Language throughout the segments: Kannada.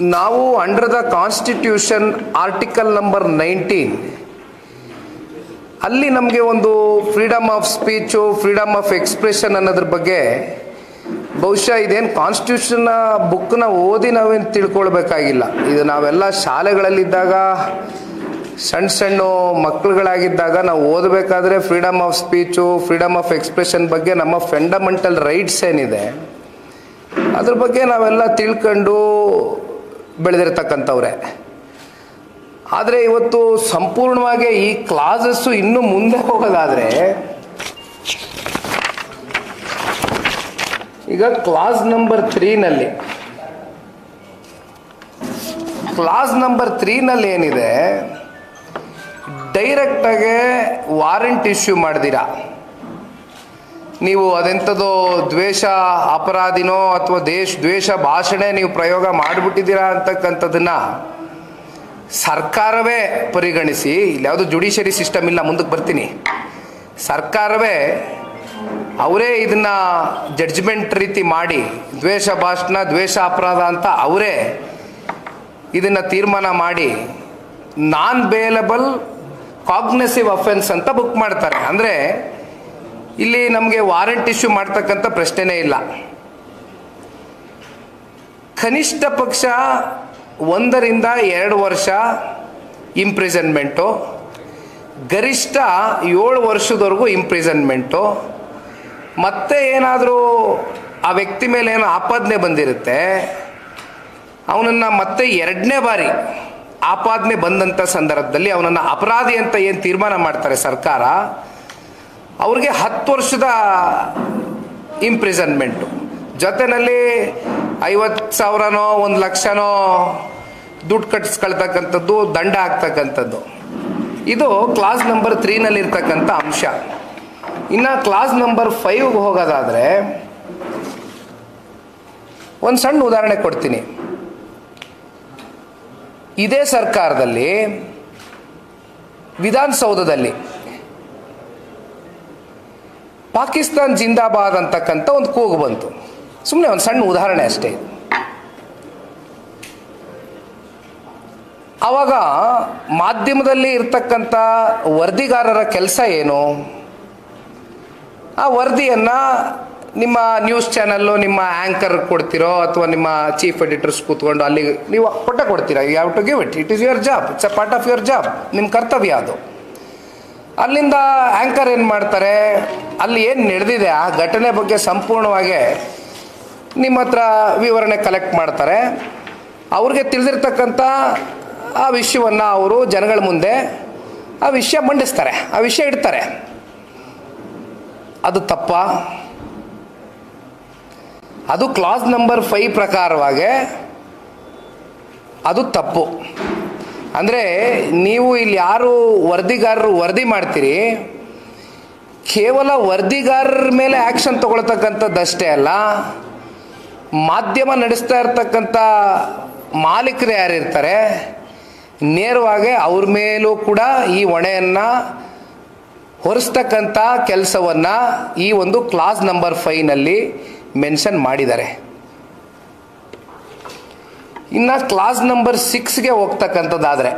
ನಾವು under the constitution article number nineteen ಅಲ್ಲಿ ನಮಗೆ ಒಂದು freedom of speech freedom of expression ಅನ್ನೋದ್ರ ಬಗ್ಗೆ ಬಹುಶಃ ಇದೇನು ಕಾನ್ಸ್ಟಿಟ್ಯೂಷನ್ ಬುಕ್ನ ಓದಿ ನಾವೇನು ತಿಳ್ಕೊಳ್ಬೇಕಾಗಿಲ್ಲ. ಇದು ನಾವೆಲ್ಲ ಶಾಲೆಗಳಲ್ಲಿದ್ದಾಗ ಸಣ್ಣ ಸಣ್ಣ ಮಕ್ಕಳುಗಳಾಗಿದ್ದಾಗ ನಾವು ಓದಬೇಕಾದ್ರೆ freedom of speech freedom of expression ಬಗ್ಗೆ ನಮ್ಮ ಫಂಡಮೆಂಟಲ್ ರೈಟ್ಸ್ ಏನಿದೆ, ಅದ್ರ ಬಗ್ಗೆ ನಾವೆಲ್ಲ ತಿಳ್ಕೊಂಡು ಬೆಳೆದಿರ್ತಕ್ಕಂಥವ್ರೆ. ಆದರೆ ಇವತ್ತು ಸಂಪೂರ್ಣವಾಗಿ ಈ ಕ್ಲಾಸಸ್ಸು ಇನ್ನೂ ಮುಂದೆ ಹೋಗೋದಾದರೆ, ಈಗ ಕ್ಲಾಸ್ ನಂಬರ್ ತ್ರೀನಲ್ಲಿ ಕ್ಲಾಸ್ ನಂಬರ್ ತ್ರೀನಲ್ಲಿ ಏನಿದೆ ಡೈರೆಕ್ಟಾಗೆ ವಾರೆಂಟ್ ಇಶ್ಯೂ ಮಾಡ್ದಿರಾ. ನೀವು ಅದೆಂಥದ್ದೋ ದ್ವೇಷ ಅಪರಾಧಿನೋ ಅಥವಾ ದೇಶ, ದ್ವೇಷ ಭಾಷಣೆ ನೀವು ಪ್ರಯೋಗ ಮಾಡಿಬಿಟ್ಟಿದ್ದೀರಾ ಅಂತಕ್ಕಂಥದ್ದನ್ನ ಸರ್ಕಾರವೇ ಪರಿಗಣಿಸಿ ಇಲ್ಲಿ ಯಾವುದು ಜುಡಿಷರಿ ಸಿಸ್ಟಮ್ ಇಲ್ಲ, ಮುಂದಕ್ಕೆ ಬರ್ತೀನಿ. ಸರ್ಕಾರವೇ ಅವರೇ ಇದನ್ನ ಜಡ್ಜ್ಮೆಂಟ್ ರೀತಿ ಮಾಡಿ, ದ್ವೇಷ ಭಾಷಣ, ದ್ವೇಷ ಅಪರಾಧ ಅಂತ ಅವರೇ ಇದನ್ನ ತೀರ್ಮಾನ ಮಾಡಿ ನಾನ್ ಬೇಲಬಲ್ ಕಾಗ್ನೆಸಿವ್ ಅಫೆನ್ಸ್ ಅಂತ ಬುಕ್ ಮಾಡ್ತಾರೆ. ಅಂದರೆ ಇಲ್ಲಿ ನಮಗೆ ವಾರೆಂಟ್ ಇಶ್ಯೂ ಮಾಡ್ತಕ್ಕಂಥ ಪ್ರಶ್ನೆನೇ ಇಲ್ಲ. ಕನಿಷ್ಠ ಪಕ್ಷ ಒಂದರಿಂದ ಎರಡು ವರ್ಷ ಇಂಪ್ರಿಸನ್ಮೆಂಟು ಗರಿಷ್ಠ ಏಳು ವರ್ಷದವರೆಗೂ ಇಂಪ್ರಿಸನ್ಮೆಂಟು ಮತ್ತೆ ಏನಾದರೂ ಆ ವ್ಯಕ್ತಿ ಮೇಲೆ ಏನೋ ಆಪಾದನೆ ಬಂದಿರುತ್ತೆ, ಅವನನ್ನು ಮತ್ತೆ ಎರಡನೇ ಬಾರಿ ಆಪಾದನೆ ಬಂದಂಥ ಸಂದರ್ಭದಲ್ಲಿ ಅವನನ್ನು ಅಪರಾಧಿ ಅಂತ ಏನು ತೀರ್ಮಾನ ಮಾಡ್ತಾರೆ ಸರ್ಕಾರ ಅವ್ರಿಗೆ ಹತ್ತು ವರ್ಷದ ಇಂಪ್ರಿಸನ್ಮೆಂಟು ಜೊತೆಯಲ್ಲಿ ಐವತ್ತು ಸಾವಿರನೋ, ಒಂದು ಲಕ್ಷನೋ ದುಡ್ಡು ಕಟ್ಟಿಸ್ಕೊಳ್ತಕ್ಕಂಥದ್ದು ದಂಡ ಆಗ್ತಕ್ಕಂಥದ್ದು ಇದು ಕ್ಲಾಸ್ ನಂಬರ್ ತ್ರೀನಲ್ಲಿ ಇರ್ತಕ್ಕಂಥ ಅಂಶ. ಇನ್ನು ಕ್ಲಾಸ್ ನಂಬರ್ ಫೈವ್ಗೆ ಹೋಗೋದಾದರೆ, ಒಂದು ಸಣ್ಣ ಉದಾಹರಣೆ ಕೊಡ್ತೀನಿ. ಇದೇ ಸರ್ಕಾರದಲ್ಲಿ ವಿಧಾನಸೌಧದಲ್ಲಿ ಪಾಕಿಸ್ತಾನ್ ಜಿಂದಾಬಾದ್ ಅಂತಕ್ಕಂಥ ಒಂದು ಕೂಗು ಬಂತು. ಸುಮ್ಮನೆ ಒಂದು ಸಣ್ಣ ಉದಾಹರಣೆ ಅಷ್ಟೇ. ಆವಾಗ ಮಾಧ್ಯಮದಲ್ಲಿ ಇರ್ತಕ್ಕಂಥ ವರದಿಗಾರರ ಕೆಲಸ ಏನು? ಆ ವರದಿಯನ್ನು ನಿಮ್ಮ ನ್ಯೂಸ್ ಚಾನಲ್ಲು ನಿಮ್ಮ ಆ್ಯಂಕರ್ ಕೊಡ್ತಿರೋ ಅಥವಾ ನಿಮ್ಮ ಚೀಫ್ ಎಡಿಟರ್ಸ್ ಕೂತ್ಕೊಂಡು ಅಲ್ಲಿ ನೀವು ಕೊಟ್ಟ ಕೊಡ್ತೀರಾ? You to give it it is your job it's a part of your job ನಿಮ್ಮ ಕರ್ತವ್ಯ ಅದು. ಅಲ್ಲಿಂದ ಆ್ಯಂಕರ್ ಏನು ಮಾಡ್ತಾರೆ? ಅಲ್ಲಿ ಏನು ನಡೆದಿದೆ? ಆ ಘಟನೆ ಬಗ್ಗೆ ಸಂಪೂರ್ಣವಾಗಿ ನಿಮ್ಮ ಹತ್ರ ವಿವರಣೆ ಕಲೆಕ್ಟ್ ಮಾಡ್ತಾರೆ. ಅವ್ರಿಗೆ ತಿಳಿದಿರ್ತಕ್ಕಂಥ ಆ ವಿಷಯವನ್ನು ಅವರು ಜನಗಳ ಮುಂದೆ ಆ ವಿಷಯ ಮಂಡಿಸ್ತಾರೆ, ಆ ವಿಷಯ ಇಡ್ತಾರೆ. ಅದು ತಪ್ಪ. ಅದು ಕ್ಲಾಸ್ ನಂಬರ್ ಫೈವ್ ಪ್ರಕಾರವಾಗಿ ಅದು ತಪ್ಪು. ಅಂದರೆ ನೀವು ಇಲ್ಲಿ ಯಾರು ವರದಿಗಾರರು ವರದಿ ಮಾಡ್ತೀರಿ? ಕೇವಲ ವರದಿಗಾರರ ಮೇಲೆ ಆ್ಯಕ್ಷನ್ ತಗೊಳ್ತಕ್ಕಂಥದ್ದಷ್ಟೇ ಅಲ್ಲ, ಮಾಧ್ಯಮ ನಡೆಸ್ತಾ ಇರ್ತಕ್ಕಂಥ ಮಾಲೀಕರು ಯಾರಿರ್ತಾರೆ ನೇರವಾಗಿ ಅವ್ರ ಮೇಲೂ ಕೂಡ ಈ ಹೊಣೆಯನ್ನು ಹೊರಿಸ್ತಕ್ಕಂಥ ಕೆಲಸವನ್ನು ಈ ಒಂದು ಕ್ಲಾಸ್ ನಂಬರ್ ಫೈವ್ನಲ್ಲಿ ಮೆನ್ಷನ್ ಮಾಡಿದ್ದಾರೆ. ಇನ್ನು ಕ್ಲಾಸ್ ನಂಬರ್ ಸಿಕ್ಸ್ಗೆ ಹೋಗ್ತಕ್ಕಂಥದ್ದಾದರೆ.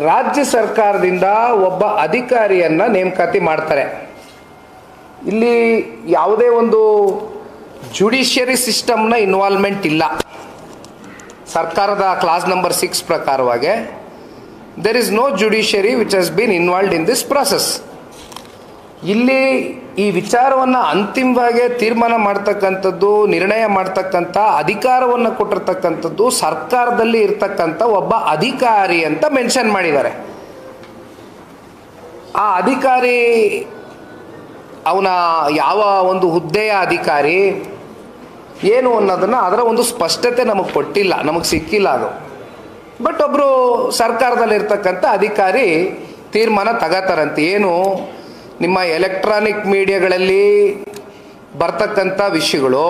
ರಾಜ್ಯ ಸರ್ಕಾರದಿಂದ ಒಬ್ಬ ಅಧಿಕಾರಿಯನ್ನ ನೇಮಕಾತಿ ಮಾಡ್ತಾರೆ. ಇಲ್ಲಿ ಯಾವುದೇ ಒಂದು ಜುಡಿಷಿಯರಿ ಸಿಸ್ಟಮ್ನ ಇನ್ವಾಲ್ವ್ಮೆಂಟ್ ಇಲ್ಲ. ಸರ್ಕಾರದ ಕ್ಲಾಸ್ ನಂಬರ್ ಸಿಕ್ಸ್ ಪ್ರಕಾರವಾಗಿ. There is no judiciary which has been involved in this process ಇಲ್ಲಿ ಈ ವಿಚಾರವನ್ನು ಅಂತಿಮವಾಗಿ ತೀರ್ಮಾನ ಮಾಡ್ತಕ್ಕಂಥದ್ದು, ನಿರ್ಣಯ ಮಾಡ್ತಕ್ಕಂಥ ಅಧಿಕಾರವನ್ನು ಕೊಟ್ಟಿರ್ತಕ್ಕಂಥದ್ದು ಸರ್ಕಾರದಲ್ಲಿ ಇರ್ತಕ್ಕಂಥ ಒಬ್ಬ ಅಧಿಕಾರಿ ಅಂತ ಮೆನ್ಷನ್ ಮಾಡಿದ್ದಾರೆ. ಆ ಅಧಿಕಾರಿ ಅವನ ಯಾವ ಒಂದು ಹುದ್ದೆಯ ಅಧಿಕಾರಿ ಏನು ಅನ್ನೋದನ್ನು ಅದರ ಒಂದು ಸ್ಪಷ್ಟತೆ ನಮಗೆ ಕೊಟ್ಟಿಲ್ಲ, ನಮಗೆ ಸಿಕ್ಕಿಲ್ಲ ಅದು. ಬಟ್ ಒಬ್ಬರು ಸರ್ಕಾರದಲ್ಲಿರ್ತಕ್ಕಂಥ ಅಧಿಕಾರಿ ತೀರ್ಮಾನ ತಗೋತಾರಂತೆ. ಏನು ನಿಮ್ಮ ಎಲೆಕ್ಟ್ರಾನಿಕ್ ಮೀಡಿಯಾಗಳಲ್ಲಿ ಬರ್ತಕ್ಕಂಥ ವಿಷಯಗಳು,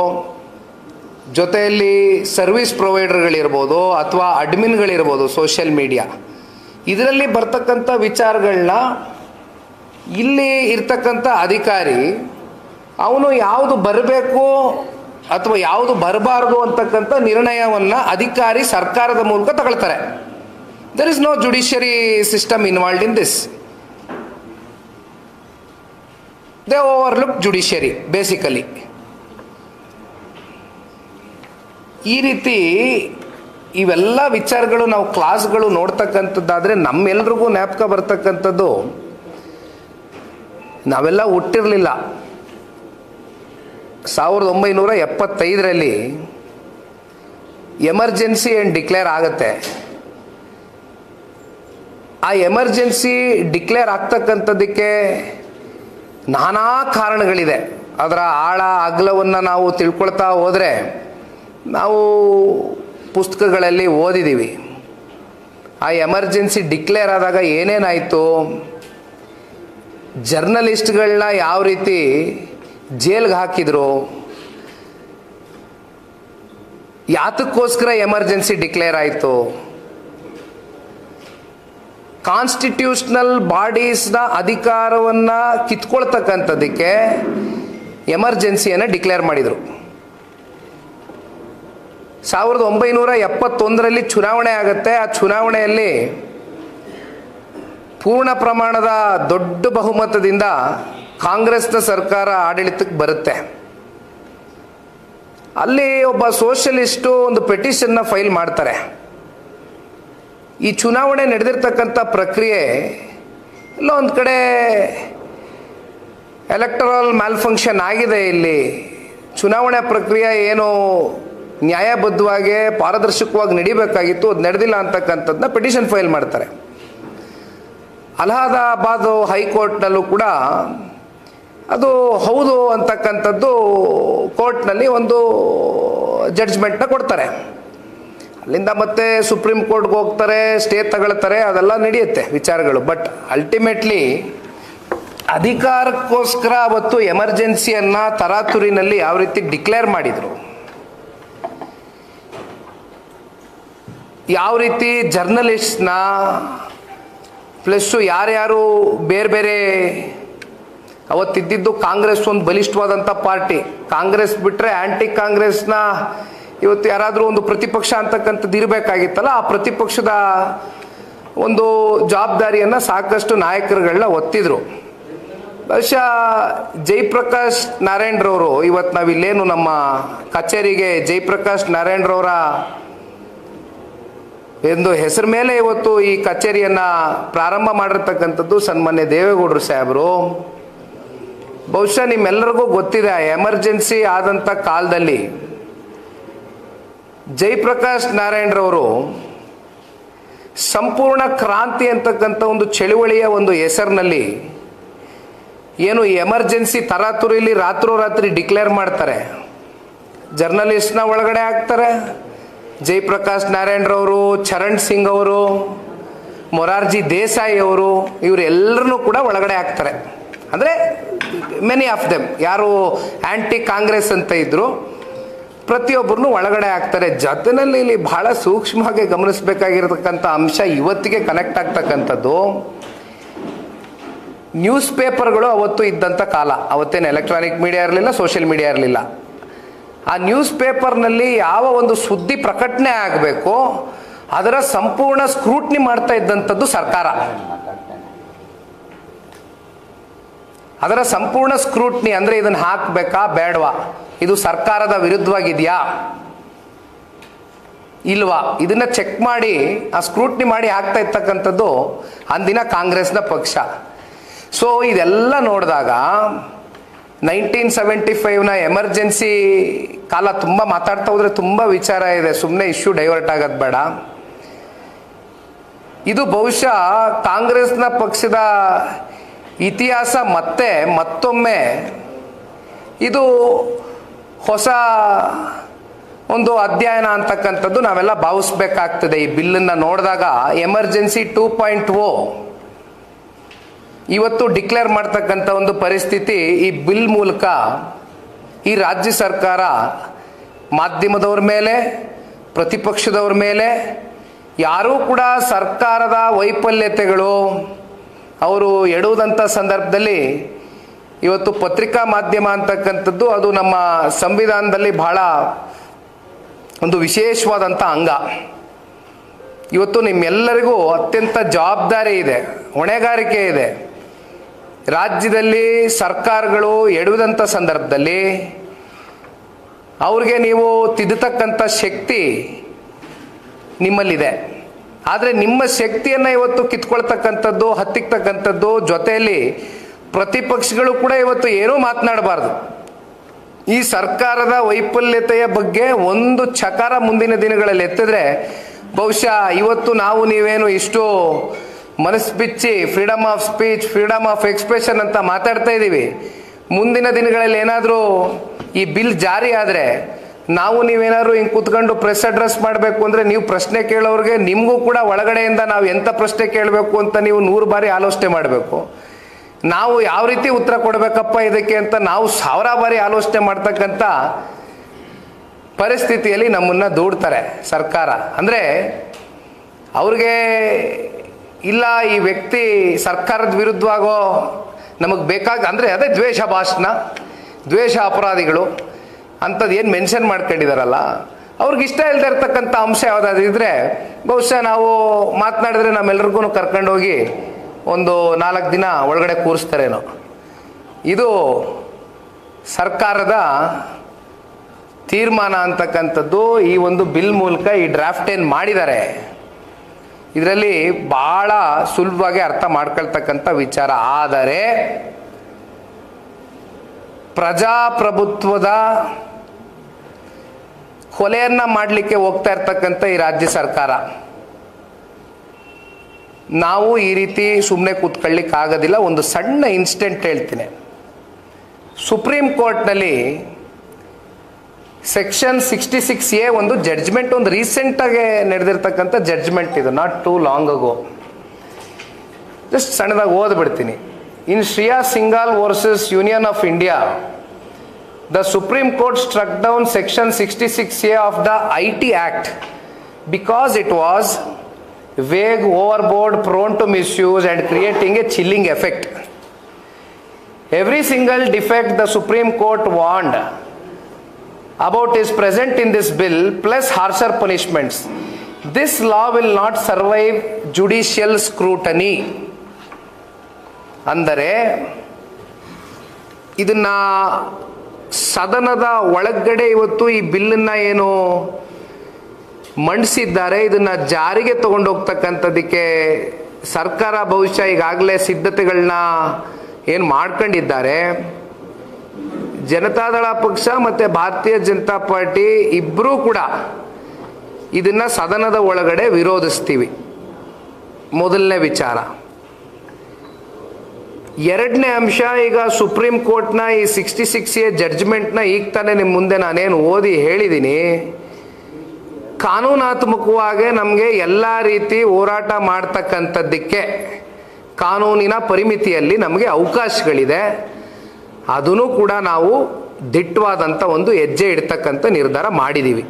ಜೊತೆಯಲ್ಲಿ ಸರ್ವಿಸ್ ಪ್ರೊವೈಡರ್ಗಳಿರ್ಬೋದು ಅಥವಾ ಅಡ್ಮಿನ್ಗಳಿರ್ಬೋದು ಸೋಷಿಯಲ್ ಮೀಡಿಯಾ, ಇದರಲ್ಲಿ ಬರ್ತಕ್ಕಂಥ ವಿಚಾರಗಳನ್ನ ಇಲ್ಲಿ ಇರ್ತಕ್ಕಂಥ ಅಧಿಕಾರಿ, ಅವನು ಯಾವುದು ಬರಬೇಕು ಅಥವಾ ಯಾವುದು ಬರಬಾರದು ಅಂತಕ್ಕಂಥ ನಿರ್ಣಯವನ್ನು ಅಧಿಕಾರಿ ಸರ್ಕಾರದ ಮೂಲಕ ತಗೊಳ್ತಾರೆ. There is no judiciary system involved in this they overlook judiciary basically ಈ ರೀತಿ ಇವೆಲ್ಲ ವಿಚಾರಗಳು ನಾವು ಕ್ಲಾಸ್ಗಳು ನೋಡ್ತಕ್ಕಂಥದ್ದಾದರೆ ನಮ್ಮೆಲ್ರಿಗೂ ಜ್ಞಾಪಕ ಬರ್ತಕ್ಕಂಥದ್ದು, ನಾವೆಲ್ಲ ಹುಟ್ಟಿರಲಿಲ್ಲ. ಸಾವಿರದ ಒಂಬೈನೂರ ಎಪ್ಪತ್ತೈದರಲ್ಲಿ ಎಮರ್ಜೆನ್ಸಿ ಏನು ಡಿಕ್ಲೇರ್ ಆಗುತ್ತೆ? ಆ ಎಮರ್ಜೆನ್ಸಿ ಡಿಕ್ಲೇರ್ ಆಗ್ತಕ್ಕಂಥದ್ದಕ್ಕೆ ನಾನಾ ಕಾರಣಗಳಿದೆ. ಅದರ ಆಳ, ಅಗಲವನ್ನು ನಾವು ತಿಳ್ಕೊಳ್ತಾ ಹೋದರೆ ನಾವು ಪುಸ್ತಕಗಳಲ್ಲಿ ಓದಿದ್ದೀವಿ ಆ ಎಮರ್ಜೆನ್ಸಿ ಡಿಕ್ಲೇರ್ ಆದಾಗ ಏನೇನಾಯಿತು? ಜರ್ನಲಿಸ್ಟ್ಗಳನ್ನ ಯಾವ ರೀತಿ ಜೈಲ್ಗೆ ಹಾಕಿದ್ರು. ಯಾತಕ್ಕೋಸ್ಕರ ಎಮರ್ಜೆನ್ಸಿ ಡಿಕ್ಲೇರ್ ಆಯಿತು. ಕಾನ್ಸ್ಟಿಟ್ಯೂಷನಲ್ ಬಾಡೀಸ್ನ ಅಧಿಕಾರವನ್ನು ಕಿತ್ಕೊಳ್ತಕ್ಕಂಥದ್ದಕ್ಕೆ ಎಮರ್ಜೆನ್ಸಿಯನ್ನು ಡಿಕ್ಲೇರ್ ಮಾಡಿದರು. ಸಾವಿರದ ಒಂಬೈನೂರ ಎಪ್ಪತ್ತೊಂದರಲ್ಲಿ ಚುನಾವಣೆ ಆಗುತ್ತೆ. ಆ ಚುನಾವಣೆಯಲ್ಲಿ ಪೂರ್ಣ ಪ್ರಮಾಣದ ದೊಡ್ಡ ಬಹುಮತದಿಂದ ಕಾಂಗ್ರೆಸ್ನ ಸರ್ಕಾರ ಆಡಳಿತಕ್ಕೆ ಬರುತ್ತೆ. ಅಲ್ಲಿ ಒಬ್ಬ ಸೋಷಲಿಸ್ಟು ಒಂದು ಪೆಟಿಷನ್ನ ಫೈಲ್ ಮಾಡ್ತಾರೆ. ಈ ಚುನಾವಣೆ ನಡೆದಿರ್ತಕ್ಕಂಥ ಪ್ರಕ್ರಿಯೆ ಎಲ್ಲ ಒಂದು ಕಡೆ ಎಲೆಕ್ಟರಲ್ ಮ್ಯಾಲ್ಫಂಕ್ಷನ್ ಆಗಿದೆ ಇಲ್ಲಿ. ಚುನಾವಣೆ ಪ್ರಕ್ರಿಯೆ ಏನು ನ್ಯಾಯಬದ್ಧವಾಗಿ, ಪಾರದರ್ಶಕವಾಗಿ ನಡಿಬೇಕಾಗಿತ್ತು, ಅದು ನಡೆದಿಲ್ಲ ಅಂತಕ್ಕಂಥದ್ದನ್ನ ಪೆಟಿಷನ್ ಫೈಲ್ ಮಾಡ್ತಾರೆ. ಅಲಹಾಬಾದ್ ಹೈಕೋರ್ಟ್ನಲ್ಲೂ ಕೂಡ ಅದು ಹೌದು ಅಂತಕ್ಕಂಥದ್ದು ಕೋರ್ಟ್ನಲ್ಲಿ ಒಂದು ಜಡ್ಜ್ಮೆಂಟ್ನ ಕೊಡ್ತಾರೆ. ಅಲ್ಲಿಂದ ಮತ್ತೆ ಸುಪ್ರೀಂ ಕೋರ್ಟ್ಗೆ ಹೋಗ್ತಾರೆ ಸ್ಟೇ ತಗೊಳ್ತಾರೆ, ಅದೆಲ್ಲ ನಡೆಯುತ್ತೆ ವಿಚಾರಗಳು. ಬಟ್ ಅಲ್ಟಿಮೇಟ್ಲಿ ಅಧಿಕಾರಕ್ಕೋಸ್ಕರ ಅವತ್ತು ಎಮರ್ಜೆನ್ಸಿಯನ್ನ ತರಾತುರಿನಲ್ಲಿ ಯಾವ ರೀತಿ ಡಿಕ್ಲೇರ್ ಮಾಡಿದರು? ಯಾವ ರೀತಿ ಜರ್ನಲಿಸ್ಟ್ನ ಪ್ಲಸ್ಸು ಯಾರ್ಯಾರು ಬೇರೆ ಬೇರೆ ಅವತ್ತಿದ್ದಿದ್ದು ಕಾಂಗ್ರೆಸ್ ಒಂದು ಬಲಿಷ್ಠವಾದಂಥ ಪಾರ್ಟಿ. ಕಾಂಗ್ರೆಸ್ ಬಿಟ್ಟರೆ ಆ್ಯಂಟಿ ಕಾಂಗ್ರೆಸ್ನ ಇವತ್ತು ಯಾರಾದರೂ ಒಂದು ಪ್ರತಿಪಕ್ಷ ಅಂತಕ್ಕಂಥದ್ದು ಇರಬೇಕಾಗಿತ್ತಲ್ಲ, ಆ ಪ್ರತಿಪಕ್ಷದ ಒಂದು ಜವಾಬ್ದಾರಿಯನ್ನು ಸಾಕಷ್ಟು ನಾಯಕರುಗಳನ್ನ ಒತ್ತಿದ್ರು. ಬಹುಶಃ ಜಯಪ್ರಕಾಶ್ ನಾರಾಯಣರವರು, ಇವತ್ತು ನಾವಿಲ್ಲೇನು ನಮ್ಮ ಕಚೇರಿಗೆ ಜಯಪ್ರಕಾಶ್ ನಾರಾಯಣರವರ ಎಂದು ಹೆಸರು ಮೇಲೆ ಇವತ್ತು ಈ ಕಚೇರಿಯನ್ನು ಪ್ರಾರಂಭ ಮಾಡಿರ್ತಕ್ಕಂಥದ್ದು ಸನ್ಮಾನ್ಯ ದೇವೇಗೌಡರು ಸಾಹೇಬರು. ಬಹುಶಃ ನಿಮ್ಮೆಲ್ಲರಿಗೂ ಗೊತ್ತಿದೆ ಎಮರ್ಜೆನ್ಸಿ ಆದಂಥ ಕಾಲದಲ್ಲಿ ಜಯಪ್ರಕಾಶ್ ನಾರಾಯಣರವರು ಸಂಪೂರ್ಣ ಕ್ರಾಂತಿ ಅಂತಕ್ಕಂಥ ಒಂದು ಚಳುವಳಿಯ ಒಂದು ಹೆಸರಿನಲ್ಲಿ ಏನು ಎಮರ್ಜೆನ್ಸಿ ತರಾತುರಿಲಿ ರಾತ್ರೋರಾತ್ರಿ ಡಿಕ್ಲೇರ್ ಮಾಡ್ತಾರೆ. ಜರ್ನಲಿಸ್ಟ್ನ ಒಳಗಡೆ ಹಾಕ್ತಾರೆ, ಜಯಪ್ರಕಾಶ್ ನಾರಾಯಣರವರು, ಚರಣ್ ಸಿಂಗ್ ಅವರು, ಮೊರಾರ್ಜಿ ದೇಸಾಯಿ ಅವರು, ಇವರೆಲ್ಲರನ್ನೂ ಕೂಡ ಒಳಗಡೆ ಹಾಕ್ತಾರೆ. ಅಂದರೆ ಮೆನಿ ಆಫ್ ದೆಮ್ ಯಾರು ಆ್ಯಂಟಿ ಕಾಂಗ್ರೆಸ್ ಅಂತ ಇದ್ದರು ಪ್ರತಿಯೊಬ್ಬರನ್ನು ಒಳಗಡೆ ಆಗ್ತಾರೆ ಜತನಲ್ಲಿ ಇಲ್ಲಿ ಬಹಳ ಸೂಕ್ಷ್ಮವಾಗಿ ಗಮನಿಸಬೇಕಾಗಿರತಕ್ಕಂಥ ಅಂಶ ಇವತ್ತಿಗೆ ಕನೆಕ್ಟ್ ಆಗ್ತಕ್ಕಂಥದ್ದು ನ್ಯೂಸ್ ಪೇಪರ್ಗಳು ಅವತ್ತು ಇದ್ದಂಥ ಕಾಲ. ಅವತ್ತೇನು ಎಲೆಕ್ಟ್ರಾನಿಕ್ ಮೀಡಿಯಾ ಇರಲಿಲ್ಲ ಸೋಷಿಯಲ್ ಮೀಡಿಯಾ ಇರಲಿಲ್ಲ. ಆ ನ್ಯೂಸ್ ಪೇಪರ್ನಲ್ಲಿ ಯಾವ ಒಂದು ಸುದ್ದಿ ಪ್ರಕಟಣೆ ಆಗಬೇಕು, ಅದರ ಸಂಪೂರ್ಣ ಸ್ಕ್ರೂಟ್ನಿ ಮಾಡ್ತಾ ಇದ್ದಂಥದ್ದು ಸರ್ಕಾರ. ಅದರ ಸಂಪೂರ್ಣ ಸ್ಕ್ರೂಟ್ನಿ ಅಂದರೆ ಇದನ್ನು ಹಾಕಬೇಕಾ ಬೇಡವಾ? ಇದು ಸರ್ಕಾರದ ವಿರುದ್ಧವಾಗಿದೆಯಾ? ಇಲ್ವಾ? ಇದನ್ನ ಚೆಕ್ ಮಾಡಿ, ಆ ಸ್ಕ್ರೂಟ್ನಿ ಮಾಡಿ ಹಾಕ್ತಾ ಇರ್ತಕ್ಕಂಥದ್ದು ಅಂದಿನ ಕಾಂಗ್ರೆಸ್ನ ಪಕ್ಷ. ಸೊ ಇದೆಲ್ಲ ನೋಡಿದಾಗ ನೈನ್ಟೀನ್ ಸೆವೆಂಟಿ ಫೈವ್ನ ಎಮರ್ಜೆನ್ಸಿ ಕಾಲ ತುಂಬ ಮಾತಾಡ್ತಾ ಹೋದ್ರೆ ತುಂಬ ವಿಚಾರ ಇದೆ. ಸುಮ್ಮನೆ ಇಶ್ಯೂ ಡೈವರ್ಟ್ ಆಗೋದು ಬೇಡ. ಇದು ಬಹುಶಃ ಕಾಂಗ್ರೆಸ್ನ ಪಕ್ಷದ ಇತಿಹಾಸ ಮತ್ತೆ ಮತ್ತೊಮ್ಮೆ ಇದು ಹೊಸ ಒಂದು ಅಧ್ಯಯನ ಅಂತಕ್ಕಂಥದ್ದು ನಾವೆಲ್ಲ ಭಾವಿಸ್ಬೇಕಾಗ್ತದೆ. ಈ ಬಿಲ್ಲನ್ನು ನೋಡಿದಾಗ ಎಮರ್ಜೆನ್ಸಿ ಟೂ ಪಾಯಿಂಟ್ ಓ ಇವತ್ತು ಡಿಕ್ಲೇರ್ ಮಾಡ್ತಕ್ಕಂಥ ಒಂದು ಪರಿಸ್ಥಿತಿ ಈ ಬಿಲ್ ಮೂಲಕ ಈ ರಾಜ್ಯ ಸರ್ಕಾರ ಮಾಧ್ಯಮದವ್ರ ಮೇಲೆ, ಪ್ರತಿಪಕ್ಷದವ್ರ ಮೇಲೆ, ಯಾರೂ ಕೂಡ ಸರ್ಕಾರದ ವೈಫಲ್ಯತೆಗಳು ಅವರು ಎಡುವುದಂಥ ಸಂದರ್ಭದಲ್ಲಿ ಇವತ್ತು ಪತ್ರಿಕಾ ಮಾಧ್ಯಮ ಅಂತಕ್ಕಂಥದ್ದು ಅದು ನಮ್ಮ ಸಂವಿಧಾನದಲ್ಲಿ ಬಹಳ ಒಂದು ವಿಶೇಷವಾದಂಥ ಅಂಗ. ಇವತ್ತು ನಿಮ್ಮೆಲ್ಲರಿಗೂ ಅತ್ಯಂತ ಜವಾಬ್ದಾರಿ ಇದೆ, ಹೊಣೆಗಾರಿಕೆ ಇದೆ. ರಾಜ್ಯದಲ್ಲಿ ಸರ್ಕಾರಗಳು ಎಡುವುದಂಥ ಸಂದರ್ಭದಲ್ಲಿ ಅವ್ರಿಗೆ ನೀವು ತಿದ್ದತಕ್ಕಂಥ ಶಕ್ತಿ ನಿಮ್ಮಲ್ಲಿದೆ. ಆದರೆ ನಿಮ್ಮ ಶಕ್ತಿಯನ್ನು ಇವತ್ತು ಕಿತ್ಕೊಳ್ತಕ್ಕಂಥದ್ದು, ಹತ್ತಿಕ್ತಕ್ಕಂಥದ್ದು ಜೊತೆಯಲ್ಲಿ ಪ್ರತಿಪಕ್ಷಗಳು ಕೂಡ ಇವತ್ತು ಏನೂ ಮಾತನಾಡಬಾರ್ದು. ಈ ಸರ್ಕಾರದ ವೈಫಲ್ಯತೆಯ ಬಗ್ಗೆ ಒಂದು ಚಕಾರ ಮುಂದಿನ ದಿನಗಳಲ್ಲಿ ಎತ್ತಿದ್ರೆ, ಬಹುಶಃ ಇವತ್ತು ನಾವು ನೀವೇನು ಇಷ್ಟು ಮನಸ್ಸು ಬಿಚ್ಚಿ freedom of speech freedom of expression ಅಂತ ಮಾತಾಡ್ತಾ ಇದ್ದೀವಿ ಮುಂದಿನ ದಿನಗಳಲ್ಲಿ ಏನಾದರೂ ಈ ಬಿಲ್ ಜಾರಿ ಆದರೆ ನಾವು ನೀವೇನಾದ್ರು ಹಿಂಗೆ ಕುತ್ಕೊಂಡು ಪ್ರೆಸ್ ಅಡ್ರೆಸ್ ಮಾಡಬೇಕು ಅಂದರೆ ನೀವು ಪ್ರಶ್ನೆ ಕೇಳೋರಿಗೆ ನಿಮಗೂ ಕೂಡ ಒಳಗಡೆಯಿಂದ ನಾವು ಎಂಥ ಪ್ರಶ್ನೆ ಕೇಳಬೇಕು ಅಂತ ನೀವು ನೂರು ಬಾರಿ ಆಲೋಚನೆ ಮಾಡಬೇಕು. ನಾವು ಯಾವ ರೀತಿ ಉತ್ತರ ಕೊಡಬೇಕಪ್ಪ ಇದಕ್ಕೆ ಅಂತ ನಾವು ಸಾವಿರ ಬಾರಿ ಆಲೋಚನೆ ಮಾಡ್ತಕ್ಕಂಥ ಪರಿಸ್ಥಿತಿಯಲ್ಲಿ ನಮ್ಮನ್ನ ದೂಡ್ತಾರೆ ಸರ್ಕಾರ. ಅಂದರೆ ಅವ್ರಿಗೆ ಇಲ್ಲ ಈ ವ್ಯಕ್ತಿ ಸರ್ಕಾರದ ವಿರುದ್ಧವಾಗೋ ನಮಗೆ ಬೇಕಾಗ ಅಂದರೆ ಅದೇ ದ್ವೇಷ ಭಾಷಣ, ದ್ವೇಷ ಅಪರಾಧಿಗಳು. ಅಂಥದ್ದು ಏನು ಮೆನ್ಷನ್ ಮಾಡ್ಕೊಂಡಿದಾರಲ್ಲ, ಅವ್ರಿಗೆ ಇಷ್ಟ ಇಲ್ಲದೆ ಇರ್ತಕ್ಕಂಥ ಅಂಶ ಯಾವುದಾದ್ರು ಇದ್ದರೆ ಬಹುಶಃ ನಾವು ಮಾತನಾಡಿದ್ರೆ ನಮ್ಮೆಲ್ರಿಗೂ ಕರ್ಕೊಂಡೋಗಿ ಒಂದು ನಾಲ್ಕು ದಿನ ಒಳಗಡೆ ಕೂರಿಸ್ತಾರೇನೋ. ಇದು ಸರ್ಕಾರದ ತೀರ್ಮಾನ ಅಂತಕ್ಕಂಥದ್ದು ಈ ಒಂದು ಬಿಲ್ ಮೂಲಕ ಈ ಡ್ರಾಫ್ಟ್ ಏನು ಮಾಡಿದ್ದಾರೆ, ಇದರಲ್ಲಿ ಬಹಳ ಸುಲಭವಾಗಿ ಅರ್ಥ ಮಾಡ್ಕೊಳ್ತಕ್ಕಂಥ ವಿಚಾರ. ಆದರೆ ಪ್ರಜಾಪ್ರಭುತ್ವದ ಕೊಲೆಯನ್ನ ಮಾಡಲಿಕ್ಕೆ ಹೋಗ್ತಾ ಇರ್ತಕ್ಕಂಥ ಈ ರಾಜ್ಯ ಸರ್ಕಾರ. ನಾವು ಈ ರೀತಿ ಸುಮ್ಮನೆ ಕೂತ್ಕೊಳ್ಳಿಕ್ಕೆ ಆಗೋದಿಲ್ಲ, ಒಂದು ಸಣ್ಣ ಇನ್ಸಿಡೆಂಟ್ ಹೇಳ್ತೀನಿ. ಸುಪ್ರೀಂ ಕೋರ್ಟ್ನಲ್ಲಿ ಸೆಕ್ಷನ್ ಸಿಕ್ಸ್ಟಿ ಸಿಕ್ಸ್ ಎ ಒಂದು ಜಡ್ಜ್ಮೆಂಟ್, ಒಂದು ರೀಸೆಂಟಾಗಿ ನಡೆದಿರ್ತಕ್ಕಂಥ ಜಡ್ಜ್ಮೆಂಟ್ ಇದು not too long ago just ಸಣ್ಣದಾಗಿ ಓದ್ಬಿಡ್ತೀನಿ. In Shreya Singhal versus Union of India The Supreme Court struck down section sixty six A of the I T Act because it was vague, overboard, prone to misuse, and creating a chilling effect. Every single defect the Supreme Court warned about is present in this bill, plus harsher punishments. This law will not survive judicial scrutiny. ಅಂದರೆ ಇದನ್ನ ಸದನದ ಒಳಗಡೆ ಇವತ್ತು ಈ ಬಿಲ್ಲನ್ನ ಏನು ಮಂಡಿಸಿದ್ದಾರೆ, ಇದನ್ನ ಜಾರಿಗೆ ತಗೊಂಡೋಗ್ತಕ್ಕಂಥದ್ದಕ್ಕೆ ಸರ್ಕಾರ ಬಹುಶಃ ಈಗಾಗಲೇ ಸಿದ್ಧತೆಗಳನ್ನ ಏನು ಮಾಡ್ಕೊಂಡಿದ್ದಾರೆ. ಜನತಾದಳ ಪಕ್ಷ ಮತ್ತು ಭಾರತೀಯ ಜನತಾ ಪಾರ್ಟಿ ಇಬ್ಬರೂ ಕೂಡ ಇದನ್ನು ಸದನದ ಒಳಗಡೆ ವಿರೋಧಿಸ್ತೀವಿ. ಮೊದಲನೇ ವಿಚಾರ. ಎರಡನೇ ಅಂಶ, ಈಗ ಸುಪ್ರೀಂ ಕೋರ್ಟ್ನ ಈ ಸಿಕ್ಸ್ಟಿ ಸಿಕ್ಸ್ ಎ ಜಡ್ಜ್ಮೆಂಟ್ನ ಈಗ ತಾನೇ ನಿಮ್ಮ ಮುಂದೆ ನಾನೇನು ಓದಿ ಹೇಳಿದ್ದೀನಿ ಕಾನೂನಾತ್ಮಕವಾಗಿ ನಮಗೆ ಎಲ್ಲ ರೀತಿ ಹೋರಾಟ ಮಾಡ್ತಕ್ಕಂಥದ್ದಕ್ಕೆ ಕಾನೂನಿನ ಪರಿಮಿತಿಯಲ್ಲಿ ನಮಗೆ ಅವಕಾಶಗಳಿದೆ. ಅದನ್ನು ಕೂಡ ನಾವು ದಿಟ್ಟವಾದಂಥ ಒಂದು ಹೆಜ್ಜೆ ಇಡ್ತಕ್ಕಂಥ ನಿರ್ಧಾರ ಮಾಡಿದ್ದೀವಿ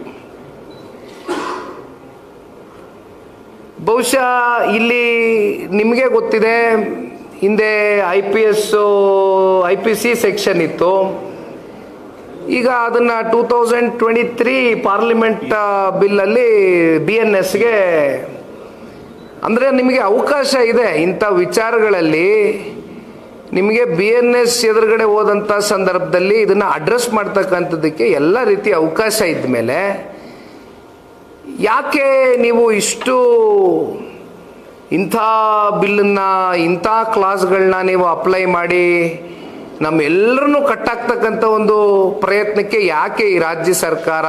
ಬಹುಶಃ ಇಲ್ಲಿ ನಿಮಗೆ ಗೊತ್ತಿದೆ ಹಿಂದೆ I P S I P C section ಇತ್ತು. ಈಗ ಅದನ್ನು two thousand twenty three parliament ಬಿಲ್ಲಲ್ಲಿ B N ಎಸ್ಗೆ ಅಂದರೆ ನಿಮಗೆ ಅವಕಾಶ ಇದೆ ಇಂಥ ವಿಚಾರಗಳಲ್ಲಿ. ನಿಮಗೆ ಬಿ ಎನ್ ಎಸ್ ಎದುರುಗಡೆ ಹೋದಂಥ ಸಂದರ್ಭದಲ್ಲಿ ಇದನ್ನು ಅಡ್ರೆಸ್ ಮಾಡ್ತಕ್ಕಂಥದ್ದಕ್ಕೆ ಎಲ್ಲ ರೀತಿಯ ಅವಕಾಶ ಇದ್ದ ಮೇಲೆ ಯಾಕೆ ನೀವು ಇಷ್ಟು ಇಂಥ ಬಿಲ್ಲನ್ನು, ಇಂಥ ಕ್ಲಾಸ್ಗಳನ್ನ ನೀವು ಅಪ್ಲೈ ಮಾಡಿ ನಮ್ಮೆಲ್ಲರನ್ನು ಕಟ್ಟಾಗ್ತಕ್ಕಂಥ ಒಂದು ಪ್ರಯತ್ನಕ್ಕೆ ಯಾಕೆ ಈ ರಾಜ್ಯ ಸರ್ಕಾರ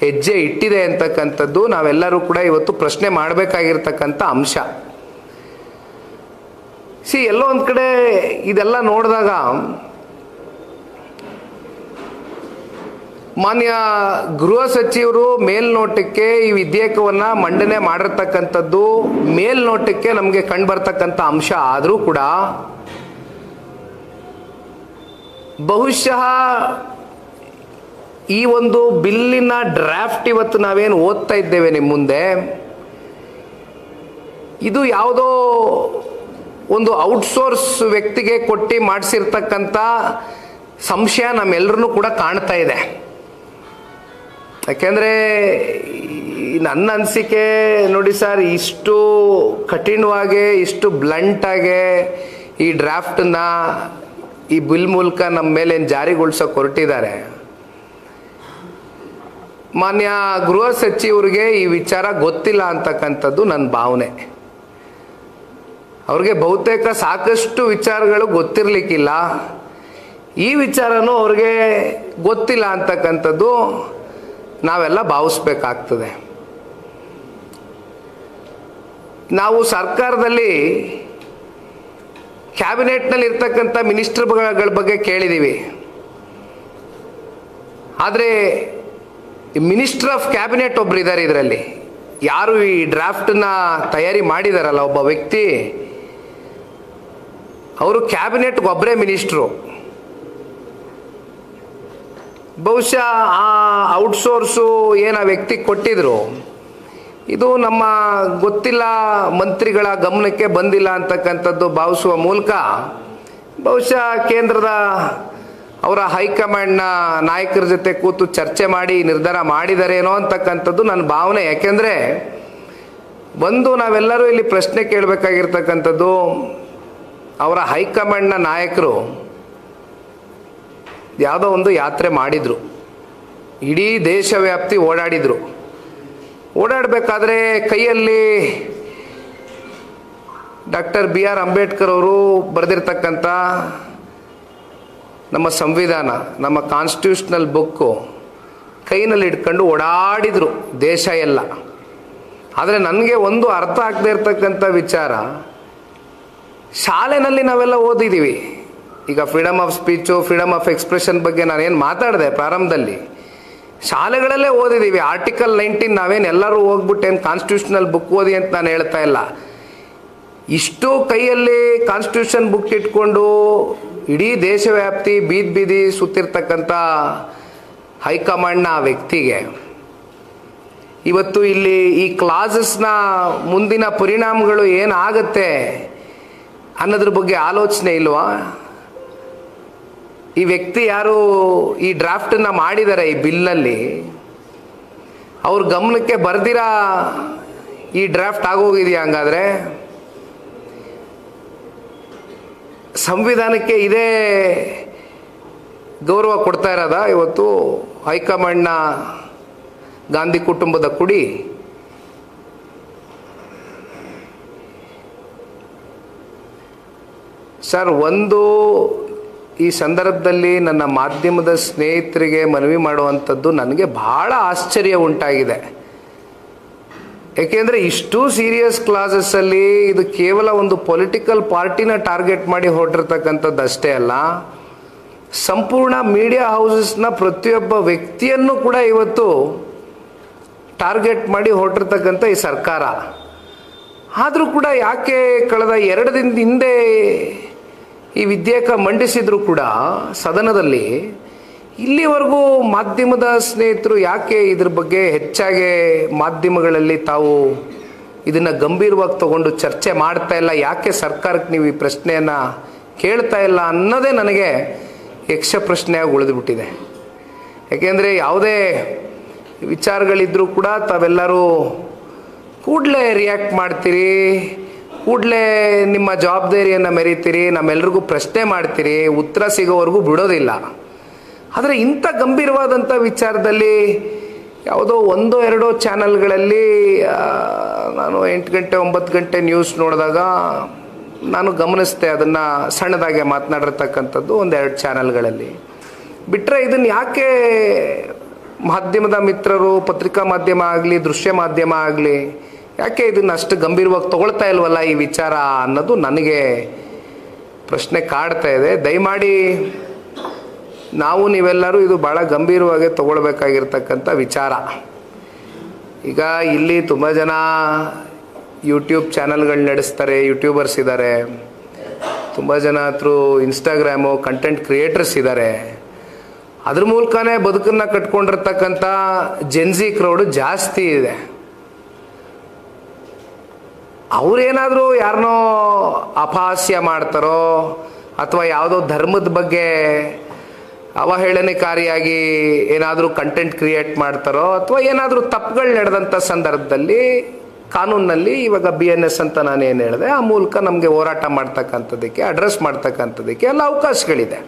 ಹೆಜ್ಜೆ ಇಟ್ಟಿದೆ ಅಂತಕ್ಕಂಥದ್ದು ನಾವೆಲ್ಲರೂ ಕೂಡ ಇವತ್ತು ಪ್ರಶ್ನೆ ಮಾಡಬೇಕಾಗಿರ್ತಕ್ಕಂಥ ಅಂಶ. ಸಿ, ಎಲ್ಲೋ ಒಂದು ಕಡೆ ಇದೆಲ್ಲ ನೋಡಿದಾಗ ಮಾನ್ಯ ಗೃಹ ಸಚಿವರು ಮೇಲ್ನೋಟಕ್ಕೆ ಈ ವಿಧೇಯಕವನ್ನ ಮಂಡನೆ ಮಾಡಿರ್ತಕ್ಕಂಥದ್ದು ಮೇಲ್ನೋಟಕ್ಕೆ ನಮಗೆ ಕಂಡುಬರ್ತಕ್ಕಂಥ ಅಂಶ ಆದರೂ ಕೂಡ ಬಹುಶಃ ಈ ಒಂದು ಬಿಲ್ಲಿನ ಡ್ರಾಫ್ಟ್ ಇವತ್ತು ನಾವೇನು ಓದ್ತಾ ಇದ್ದೇವೆ ನಿಮ್ಮ ಮುಂದೆ? ಇದು ಯಾವುದೋ ಒಂದು ಔಟ್ಸೋರ್ಸ್ ವ್ಯಕ್ತಿಗೆ ಕೊಟ್ಟು ಮಾಡಿಸಿರ್ತಕ್ಕಂಥ ಸಂಶಯ ನಮ್ಮೆಲ್ಲರೂ ಕೂಡ ಕಾಣ್ತಾ ಇದೆ. ಯಾಕೆಂದರೆ ನನ್ನ ಅನಿಸಿಕೆ ನೋಡಿ ಸರ್, ಇಷ್ಟು ಕಠಿಣವಾಗಿ, ಇಷ್ಟು ಬ್ಲಂಟಾಗೆ ಈ ಡ್ರಾಫ್ಟನ್ನ ಈ ಬಿಲ್ ಮೂಲಕ ನಮ್ಮ ಮೇಲೆ ಏನು ಜಾರಿಗೊಳಿಸೋಕೆ ಹೊರಟಿದ್ದಾರೆ. ಮಾನ್ಯ ಗೃಹ ಸಚಿವರಿಗೆ ಈ ವಿಚಾರ ಗೊತ್ತಿಲ್ಲ ಅಂತಕ್ಕಂಥದ್ದು ನನ್ನ ಭಾವನೆ. ಅವ್ರಿಗೆ ಬಹುತೇಕ ಸಾಕಷ್ಟು ವಿಚಾರಗಳು ಗೊತ್ತಿರಲಿಕ್ಕಿಲ್ಲ. ಈ ವಿಚಾರನೂ ಅವ್ರಿಗೆ ಗೊತ್ತಿಲ್ಲ ಅಂತಕ್ಕಂಥದ್ದು ನಾವೆಲ್ಲ ಭಾವಿಸ್ಬೇಕಾಗ್ತದೆ. ನಾವು ಸರ್ಕಾರದಲ್ಲಿ ಕ್ಯಾಬಿನೆಟ್ನಲ್ಲಿ ಇರ್ತಕ್ಕಂಥ ಮಿನಿಸ್ಟರ್ಗಳ ಬಗ್ಗೆ ಕೇಳಿದ್ದೀವಿ ಆದರೆ ಮಿನಿಸ್ಟರ್ ಆಫ್ ಕ್ಯಾಬಿನೆಟ್ ಒಬ್ರು ಇದ್ದಾರೆ ಇದರಲ್ಲಿ. ಯಾರು ಈ ಡ್ರಾಫ್ಟನ್ನ ತಯಾರಿ ಮಾಡಿದಾರಲ್ಲ ಒಬ್ಬ ವ್ಯಕ್ತಿ, ಅವರು ಕ್ಯಾಬಿನೆಟ್ಗೆ ಒಬ್ಬರೇ ಮಿನಿಸ್ಟ್ರು. ಬಹುಶಃ ಆ ಔಟ್ಸೋರ್ಸು ಏನು ಆ ವ್ಯಕ್ತಿ ಕೊಟ್ಟಿದ್ರು, ಇದು ನಮ್ಮ ಗೊತ್ತಿಲ್ಲ ಮಂತ್ರಿಗಳ ಗಮನಕ್ಕೆ ಬಂದಿಲ್ಲ ಅಂತಕ್ಕಂಥದ್ದು ಭಾವಿಸುವ ಮೂಲಕ, ಬಹುಶಃ ಕೇಂದ್ರದ ಅವರ ಹೈಕಮಾಂಡ್ನ ನಾಯಕರ ಜೊತೆ ಕೂತು ಚರ್ಚೆ ಮಾಡಿ, ನಿರ್ಧಾರ ಮಾಡಿದಾರೇನೋ ಅಂತಕ್ಕಂಥದ್ದು ನನ್ನ ಭಾವನೆ. ಯಾಕೆಂದರೆ ಒಂದು ನಾವೆಲ್ಲರೂ ಇಲ್ಲಿ ಪ್ರಶ್ನೆ ಕೇಳಬೇಕಾಗಿರ್ತಕ್ಕಂಥದ್ದು, ಅವರ ಹೈಕಮಾಂಡ್ನ ನಾಯಕರು ಯಾವುದೋ ಒಂದು ಯಾತ್ರೆ ಮಾಡಿದರು. ಇಡೀ ದೇಶವ್ಯಾಪ್ತಿ ಓಡಾಡಿದರು. ಓಡಾಡಬೇಕಾದ್ರೆ ಕೈಯಲ್ಲಿ ಡಾಕ್ಟರ್ ಬಿ ಆರ್ ಅಂಬೇಡ್ಕರ್ ಅವರು ಬರೆದಿರ್ತಕ್ಕಂಥ ನಮ್ಮ ಸಂವಿಧಾನ, ನಮ್ಮ ಕಾನ್ಸ್ಟಿಟ್ಯೂಷನಲ್ ಬುಕ್ಕು ಕೈನಲ್ಲಿ ಇಟ್ಕೊಂಡು ಓಡಾಡಿದರು ದೇಶ ಎಲ್ಲ. ಆದರೆ ನನಗೆ ಒಂದು ಅರ್ಥ ಆಗದೇ ಇರತಕ್ಕಂಥ ವಿಚಾರ, ಶಾಲೆನಲ್ಲಿ ನಾವೆಲ್ಲ ಓದಿದ್ದೀವಿ ಈಗ freedom of speech freedom of expression ಬಗ್ಗೆ ನಾನೇನು ಮಾತಾಡಿದೆ ಪ್ರಾರಂಭದಲ್ಲಿ. ಶಾಲೆಗಳಲ್ಲೇ ಓದಿದ್ದೀವಿ ಆರ್ಟಿಕಲ್ ನೈನ್ಟೀನ್ ನಾವೇನು ಎಲ್ಲರೂ ಹೋಗ್ಬಿಟ್ಟು ಏನು ಕಾನ್ಸ್ಟಿಟ್ಯೂಷನಲ್ ಬುಕ್ ಓದಿ ಅಂತ ನಾನು ಹೇಳ್ತಾ ಇಲ್ಲ. ಇಷ್ಟು ಕೈಯಲ್ಲಿ ಕಾನ್ಸ್ಟಿಟ್ಯೂಷನ್ ಬುಕ್ ಇಟ್ಕೊಂಡು ಇಡೀ ದೇಶವ್ಯಾಪ್ತಿ ಬೀದಿ ಬೀದಿ ಸುತ್ತಿರ್ತಕ್ಕಂಥ ಹೈಕಮಾಂಡ್ನ ಆ ವ್ಯಕ್ತಿಗೆ. ಇವತ್ತು ಇಲ್ಲಿ ಈ ಕ್ಲಾಸಸ್ನ ಮುಂದಿನ ಪರಿಣಾಮಗಳು ಏನಾಗುತ್ತೆ ಅನ್ನೋದ್ರ ಬಗ್ಗೆ ಆಲೋಚನೆ ಇಲ್ವಾ? ಈ ವ್ಯಕ್ತಿ ಯಾರು ಈ ಡ್ರಾಫ್ಟನ್ನ ಮಾಡಿದ್ದಾರೆ ಈ ಬಿಲ್ನಲ್ಲಿ ಅವ್ರ ಗಮನಕ್ಕೆ ಬರ್ದಿರಾ ಈ ಡ್ರಾಫ್ಟ್ ಆಗೋಗಿದೆಯಾ ಹಂಗಾದ್ರೆ? ಸಂವಿಧಾನಕ್ಕೆ ಇದೇ ಗೌರವ ಕೊಡ್ತಾ ಇರೋದ? ಇವತ್ತು ಹೈಕಮಾಂಡ್ನ ಗಾಂಧಿ ಕುಟುಂಬದ ಕುಡಿ. ಸರ್, ಒಂದು ಈ ಸಂದರ್ಭದಲ್ಲಿ ನನ್ನ ಮಾಧ್ಯಮದ ಸ್ನೇಹಿತರಿಗೆ ಮನವಿ ಮಾಡುವಂಥದ್ದು ನನಗೆ ಬಹಳ ಆಶ್ಚರ್ಯ ಉಂಟಾಗಿದೆ. ಏಕೆಂದರೆ ಇಷ್ಟು ಸೀರಿಯಸ್ ಕ್ಲಾಸಸ್ಸಲ್ಲಿ ಇದು ಕೇವಲ ಒಂದು ಪೊಲಿಟಿಕಲ್ ಪಾರ್ಟಿನ ಟಾರ್ಗೆಟ್ ಮಾಡಿ ಹೊರಟಿರ್ತಕ್ಕಂಥದ್ದು ಅಷ್ಟೇ ಅಲ್ಲ, ಸಂಪೂರ್ಣ ಮೀಡಿಯಾ ಹೌಸಸ್ನ ಪ್ರತಿಯೊಬ್ಬ ವ್ಯಕ್ತಿಯನ್ನು ಕೂಡ ಇವತ್ತು ಟಾರ್ಗೆಟ್ ಮಾಡಿ ಹೊರಟಿರ್ತಕ್ಕಂಥ ಈ ಸರ್ಕಾರ. ಆದರೂ ಕೂಡ ಯಾಕೆ ಕಳೆದ ಎರಡು ದಿನದ ಹಿಂದೆ ಈ ವಿಧೇಯಕ ಮಂಡಿಸಿದ್ರು ಕೂಡ ಸದನದಲ್ಲಿ ಇಲ್ಲಿವರೆಗೂ ಮಾಧ್ಯಮದ ಸ್ನೇಹಿತರು ಯಾಕೆ ಇದ್ರ ಬಗ್ಗೆ ಹೆಚ್ಚಾಗಿ ಮಾಧ್ಯಮಗಳಲ್ಲಿ ತಾವು ಇದನ್ನು ಗಂಭೀರವಾಗಿ ತಗೊಂಡು ಚರ್ಚೆ ಮಾಡ್ತಾ ಇಲ್ಲ? ಯಾಕೆ ಸರ್ಕಾರಕ್ಕೆ ನೀವು ಈ ಪ್ರಶ್ನೆಯನ್ನು ಕೇಳ್ತಾ ಇಲ್ಲ ಅನ್ನೋದೇ ನನಗೆ ಯಕ್ಷ ಪ್ರಶ್ನೆಯಾಗಿ ಉಳಿದುಬಿಟ್ಟಿದೆ. ಯಾಕೆಂದರೆ ಯಾವುದೇ ವಿಚಾರಗಳಿದ್ರೂ ಕೂಡ ತಾವೆಲ್ಲರೂ ಕೂಡಲೇ ರಿಯಾಕ್ಟ್ ಮಾಡ್ತೀರಿ ಕೂಡಲೇ ನಿಮ್ಮ ಜವಾಬ್ದಾರಿಯನ್ನು ಮೆರೀತೀರಿ, ನಮ್ಮೆಲ್ರಿಗೂ ಪ್ರಶ್ನೆ ಮಾಡ್ತೀರಿ, ಉತ್ತರ ಸಿಗೋವರೆಗೂ ಬಿಡೋದಿಲ್ಲ. ಆದರೆ ಇಂಥ ಗಂಭೀರವಾದಂಥ ವಿಚಾರದಲ್ಲಿ ಯಾವುದೋ ಒಂದೋ ಎರಡೋ ಚಾನಲ್ಗಳಲ್ಲಿ ನಾನು ಎಂಟು ಗಂಟೆ, ಒಂಬತ್ತು ಗಂಟೆ ನ್ಯೂಸ್ ನೋಡಿದಾಗ ನಾನು ಗಮನಿಸ್ದೆ ಅದನ್ನು ಸಣ್ಣದಾಗೆ ಮಾತನಾಡಿರ್ತಕ್ಕಂಥದ್ದು ಒಂದೆರಡು ಚಾನಲ್ಗಳಲ್ಲಿ. ಬಿಟ್ಟರೆ ಇದನ್ನು ಯಾಕೆ ಮಾಧ್ಯಮದ ಮಿತ್ರರು, ಪತ್ರಿಕಾ ಮಾಧ್ಯಮ ಆಗಲಿ, ದೃಶ್ಯ ಮಾಧ್ಯಮ ಆಗಲಿ ಯಾಕೆ ಇದನ್ನು ಅಷ್ಟು ಗಂಭೀರವಾಗಿ ತಗೊಳ್ತಾ ಇಲ್ವಲ್ಲ ಈ ವಿಚಾರ ಅನ್ನೋದು ನನಗೆ ಪ್ರಶ್ನೆ ಕಾಡ್ತಾ ಇದೆ. ದಯಮಾಡಿ ನಾವು ನೀವೆಲ್ಲರೂ ಇದು ಭಾಳ ಗಂಭೀರವಾಗಿ ತಗೊಳ್ಬೇಕಾಗಿರ್ತಕ್ಕಂಥ ವಿಚಾರ. ಈಗ ಇಲ್ಲಿ ತುಂಬ ಜನ ಯೂಟ್ಯೂಬ್ ಚಾನಲ್ಗಳು ನಡೆಸ್ತಾರೆ ಯೂಟ್ಯೂಬರ್ಸ್ ಇದ್ದಾರೆ ತುಂಬ ಜನ ಥ್ರೂ ಇನ್ಸ್ಟಾಗ್ರಾಮು ಕಂಟೆಂಟ್ ಕ್ರಿಯೇಟರ್ಸ್ ಇದ್ದಾರೆ ಅದ್ರ ಮೂಲಕನೇ ಬದುಕನ್ನು ಕಟ್ಕೊಂಡಿರ್ತಕ್ಕಂಥ ಜೆನ್ಸಿ ಕ್ರೌಡು ಜಾಸ್ತಿ ಇದೆ. ಅವರೇನಾದರೂ ಯಾರನ್ನೋ ಅಪಹಾಸ್ಯ ಮಾಡ್ತಾರೋ ಅಥವಾ ಯಾವುದೋ ಧರ್ಮದ ಬಗ್ಗೆ ಅವಹೇಳನಕಾರಿಯಾಗಿ ಏನಾದರೂ ಕಂಟೆಂಟ್ ಕ್ರಿಯೇಟ್ ಮಾಡ್ತಾರೋ ಅಥವಾ ಏನಾದರೂ ತಪ್ಪುಗಳು ನಡೆದಂಥ ಸಂದರ್ಭದಲ್ಲಿ ಕಾನೂನಲ್ಲಿ ಇವಾಗ ಬಿ ಎನ್ ಎಸ್ ಅಂತ ನಾನು ಏನು ಹೇಳಿದೆ, ಆ ಮೂಲಕ ನಮಗೆ ಹೋರಾಟ ಮಾಡ್ತಕ್ಕಂಥದ್ದಕ್ಕೆ ಅಡ್ರೆಸ್ ಮಾಡ್ತಕ್ಕಂಥದ್ದಕ್ಕೆ ಎಲ್ಲ ಅವಕಾಶಗಳಿದೆ.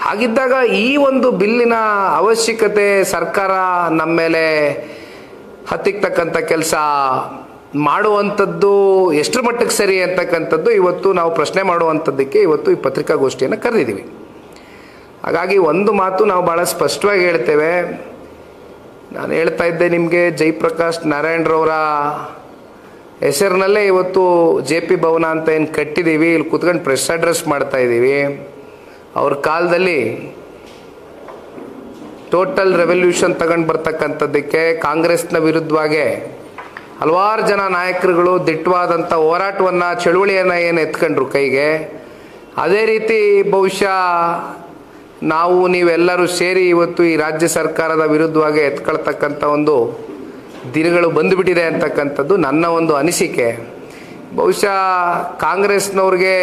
ಹಾಗಿದ್ದಾಗ ಈ ಒಂದು ಬಿಲ್ಲಿನ ಅವಶ್ಯಕತೆ ಸರ್ಕಾರ ನಮ್ಮ ಮೇಲೆ ಹತ್ತಿಕ್ತಕ್ಕಂಥ ಕೆಲಸ ಮಾಡುವಂಥದ್ದು ಎಷ್ಟರ ಮಟ್ಟಕ್ಕೆ ಸರಿ ಅಂತಕ್ಕಂಥದ್ದು ಇವತ್ತು ನಾವು ಪ್ರಶ್ನೆ ಮಾಡುವಂಥದ್ದಕ್ಕೆ ಇವತ್ತು ಈ ಪತ್ರಿಕಾಗೋಷ್ಠಿಯನ್ನು ಕರೆದಿದ್ದೀವಿ. ಹಾಗಾಗಿ ಒಂದು ಮಾತು ನಾವು ಭಾಳ ಸ್ಪಷ್ಟವಾಗಿ ಹೇಳ್ತೇವೆ. ನಾನು ಹೇಳ್ತಾ ಇದ್ದೆ ನಿಮಗೆ ಜಯಪ್ರಕಾಶ್ ನಾರಾಯಣರವರ ಹೆಸರಿನಲ್ಲೇ ಇವತ್ತು ಜೆ ಪಿ ಭವನ ಅಂತ ಏನು ಕಟ್ಟಿದ್ದೀವಿ, ಇಲ್ಲಿ ಕುತ್ಕೊಂಡು ಪ್ರೆಸ್ ಅಡ್ರೆಸ್ ಮಾಡ್ತಾ ಇದ್ದೀವಿ. ಅವ್ರ ಕಾಲದಲ್ಲಿ ಟೋಟಲ್ ರೆವಲ್ಯೂಷನ್ ತಗೊಂಡು ಬರ್ತಕ್ಕಂಥದ್ದಕ್ಕೆ ಕಾಂಗ್ರೆಸ್ನ ವಿರುದ್ಧವಾಗಿ ಹಲವಾರು ಜನ ನಾಯಕರುಗಳು ದಿಟ್ಟವಾದಂಥ ಹೋರಾಟವನ್ನು, ಚಳುವಳಿಯನ್ನು ಏನು ಎತ್ಕೊಂಡ್ರು ಕೈಗೆ? ಅದೇ ರೀತಿ ಬಹುಶಃ ನಾವು, ನೀವೆಲ್ಲರೂ ಸೇರಿ ಇವತ್ತು ಈ ರಾಜ್ಯ ಸರ್ಕಾರದ ವಿರುದ್ಧವಾಗಿ ಎತ್ಕೊಳ್ತಕ್ಕಂಥ ಒಂದು ದಿನಗಳು ಬಂದುಬಿಟ್ಟಿದೆ ಅಂತಕ್ಕಂಥದ್ದು ನನ್ನ ಒಂದು ಅನಿಸಿಕೆ. ಬಹುಶಃ ಕಾಂಗ್ರೆಸ್ನವ್ರಿಗೆ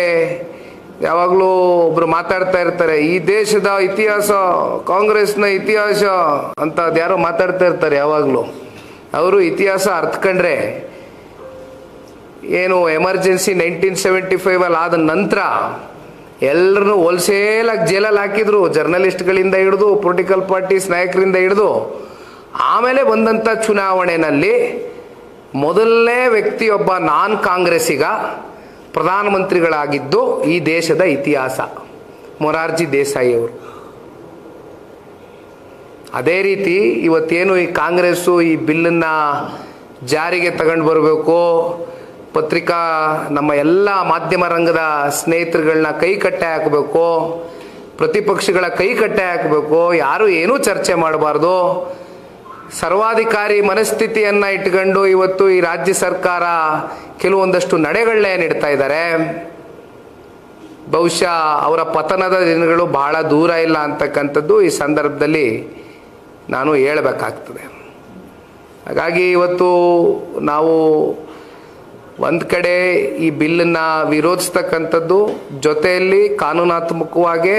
ಯಾವಾಗಲೂ ಒಬ್ರು ಮಾತಾಡ್ತಾ ಇರ್ತಾರೆ, ಈ ದೇಶದ ಇತಿಹಾಸ ಕಾಂಗ್ರೆಸ್ನ ಇತಿಹಾಸ ಅಂತ ಅದ್ಯಾರೋ ಮಾತಾಡ್ತಾ ಇರ್ತಾರೆ ಯಾವಾಗಲೂ. ಅವರು ಇತಿಹಾಸ ಅರ್ಥಕೊಂಡ್ರೆ ಏನು ಎಮರ್ಜೆನ್ಸಿ ನೈನ್ಟೀನ್ ಸೆವೆಂಟಿ ಫೈವಲ್ಲಿ ಆದ ನಂತರ ಎಲ್ಲರನ್ನು ಹೋಲ್ಸೇಲಾಗಿ ಜೈಲಲ್ಲಿ ಹಾಕಿದ್ರು, ಜರ್ನಲಿಸ್ಟ್ಗಳಿಂದ ಹಿಡಿದು, ಪೊಲಿಟಿಕಲ್ ಪಾರ್ಟೀಸ್ ನಾಯಕರಿಂದ ಹಿಡಿದು. ಆಮೇಲೆ ಬಂದಂಥ ಚುನಾವಣೆಯಲ್ಲಿ ಮೊದಲನೇ ವ್ಯಕ್ತಿಯೊಬ್ಬ ನಾನ್ ಕಾಂಗ್ರೆಸ್ಸಿಗ ಪ್ರಧಾನಮಂತ್ರಿಗಳಾಗಿದ್ದು ಈ ದೇಶದ ಇತಿಹಾಸ. ಮೊರಾರ್ಜಿ ದೇಸಾಯಿ ಅವರು. ಅದೇ ರೀತಿ ಇವತ್ತೇನು ಈ ಕಾಂಗ್ರೆಸ್ಸು ಈ ಬಿಲ್ಲನ್ನು ಜಾರಿಗೆ ತಗೊಂಡು ಬರಬೇಕು, ಪತ್ರಿಕಾ ನಮ್ಮ ಎಲ್ಲ ಮಾಧ್ಯಮ ರಂಗದ ಸ್ನೇಹಿತರುಗಳನ್ನ ಕೈ ಕಟ್ಟೆ ಹಾಕಬೇಕು, ಪ್ರತಿಪಕ್ಷಗಳ ಕೈ ಕಟ್ಟೆ ಹಾಕಬೇಕು, ಯಾರು ಏನೂ ಚರ್ಚೆ ಮಾಡಬಾರ್ದು. ಸರ್ವಾಧಿಕಾರಿ ಮನಸ್ಥಿತಿಯನ್ನು ಇಟ್ಕೊಂಡು ಇವತ್ತು ಈ ರಾಜ್ಯ ಸರ್ಕಾರ ಕೆಲವೊಂದಷ್ಟು ನಡೆಗಳನ್ನೇ ನೀಡ್ತಾ ಇದ್ದಾರೆ. ಬಹುಶಃ ಅವರ ಪತನದ ದಿನಗಳು ಬಹಳ ದೂರ ಇಲ್ಲ ಅಂತಕ್ಕಂಥದ್ದು ಈ ಸಂದರ್ಭದಲ್ಲಿ ನಾನು ಹೇಳಬೇಕಾಗ್ತದೆ. ಹಾಗಾಗಿ ಇವತ್ತು ನಾವು ಒಂದು ಕಡೆ ಈ ಬಿಲ್ಲನ್ನು ವಿರೋಧಿಸ್ತಕ್ಕಂಥದ್ದು ಜೊತೆಯಲ್ಲಿ ಕಾನೂನಾತ್ಮಕವಾಗಿ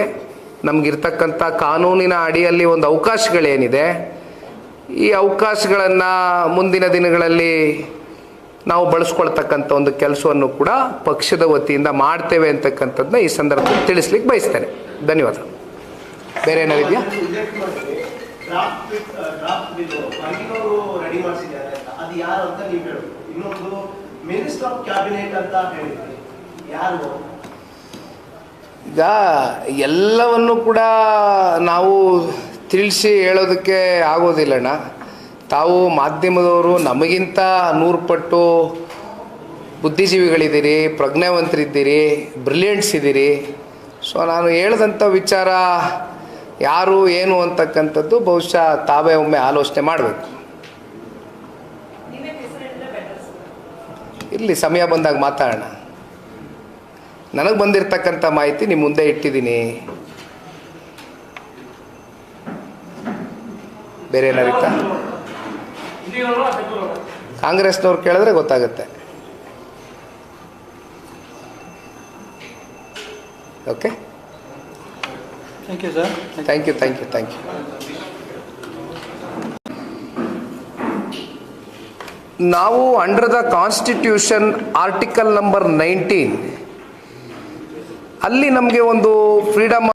ನಮಗಿರ್ತಕ್ಕಂಥ ಕಾನೂನಿನ ಅಡಿಯಲ್ಲಿ ಒಂದು ಅವಕಾಶಗಳೇನಿದೆ. ಈ ಅವಕಾಶಗಳನ್ನು ಮುಂದಿನ ದಿನಗಳಲ್ಲಿ ನಾವು ಬಳಸ್ಕೊಳ್ತಕ್ಕಂಥ ಒಂದು ಕೆಲಸವನ್ನು ಕೂಡ ಪಕ್ಷದ ವತಿಯಿಂದ ಮಾಡ್ತೇವೆ ಅಂತಕ್ಕಂಥದ್ದನ್ನ ಈ ಸಂದರ್ಭದಲ್ಲಿ ತಿಳಿಸ್ಲಿಕ್ಕೆ ಬಯಸ್ತೇನೆ. ಧನ್ಯವಾದ. ಬೇರೆ ಏನಾರಿದೆಯಾ ಡ್ರಾಫ್ಟ್ ಡ್ರಾಫ್ಟ್ ಇದು ಮಂಗಿನವರು ರೆಡಿ ಮಾಡಿಸಿದ್ದಾರೆ ಅಂತ. ಅದು ಯಾರು ಅಂತ ನೀವು ಹೇಳಬೇಕು ಇನ್ನೊಂದು ಮಿನಿಸ್ಟರ್ ಆಫ್ ಕ್ಯಾಬಿನೆಟ್ ಅಂತ ಹೇಳಿದ್ರಿ ಯಾರು? ಈಗ ಎಲ್ಲವನ್ನು ಕೂಡ ನಾವು ತಿಳಿಸಿ ಹೇಳೋದಕ್ಕೆ ಆಗೋದಿಲ್ಲಣ್ಣ ತಾವು ಮಾಧ್ಯಮದವರು, ನಮಗಿಂತ ನೂರು ಪಟ್ಟು ಬುದ್ಧಿಜೀವಿಗಳಿದ್ದೀರಿ, ಪ್ರಜ್ಞಾವಂತರಿದ್ದೀರಿ ಬ್ರಿಲಿಯಂಟ್ಸ್ ಇದ್ದೀರಿ. ಸೊ ನಾನು ಹೇಳ್ದಂಥ ವಿಚಾರ ಯಾರು ಏನು ಅಂತಕ್ಕಂಥದ್ದು ಬಹುಶಃ ತಾವೇ ಒಮ್ಮೆ ಆಲೋಚನೆ ಮಾಡಬೇಕು. ಇಲ್ಲಿ ಸಮಯ ಬಂದಾಗ ಮಾತಾಡೋಣ. ನನಗೆ ಬಂದಿರತಕ್ಕಂಥ ಮಾಹಿತಿ ನಿಮ್ಮ ಮುಂದೆ ಇಟ್ಟಿದ್ದೀನಿ. ಬೇರೆ ಏನಾರಿತ್ತಾ? ಕಾಂಗ್ರೆಸ್ನವ್ರು ಕೇಳಿದ್ರೆ ಗೊತ್ತಾಗುತ್ತೆ. Okay? Thank you, sir. You thank you thank you ನಾವು under the constitution article number nineteen ಅಲ್ಲಿ ನಮಗೆ ಒಂದು ಫ್ರೀಡಮ್